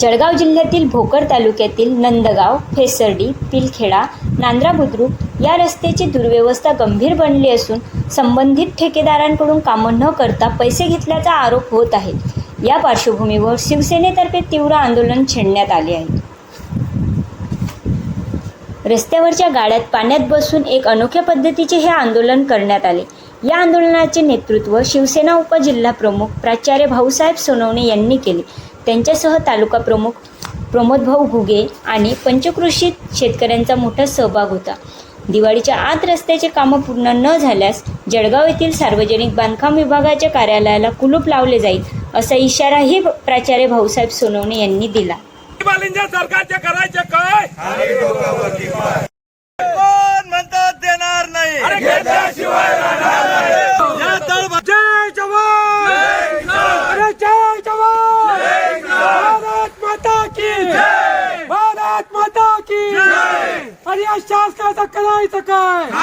जळगाव जिल्ह्यातील भोकर तालुक्यातील नंदगाव फेसर्डी पिलखेडा नांद्रा बुद्रुक या रस्त्याची दुर्व्यवस्था गंभीर बनली असून संबंधित ठेकेदारांकडून कामं न करता पैसे घेतल्याचा आरोप होत आहे. या पार्श्वभूमीवर शिवसेनेतर्फे तीव्र आंदोलन छेडण्यात आले आहे. रस्त्यावरच्या गाड्यात पाण्यात बसून एक अनोख्या पद्धतीचे हे आंदोलन करण्यात आले. या आंदोलनाचे नेतृत्व शिवसेना उपजिल्हा प्रमुख प्राचार्य भाऊसाहेब सोनवणे यांनी केले. त्यांच्यासह तालुका प्रमुख प्रमोदभाऊ घुगे आणि पंचकृषीत शेतकऱ्यांचा मोठा सहभाग होता. दिवाळीच्या आत रस्त्याचे कामं पूर्ण न झाल्यास जळगाव येथील सार्वजनिक बांधकाम विभागाच्या कार्यालयाला कुलूप लावले जाईल असा इशाराही प्राचार्य भाऊसाहेब सोनवणे यांनी दिला. सरकारचे करायचे काय? की भारत माता की अरे या शासनाचं करायचं काय?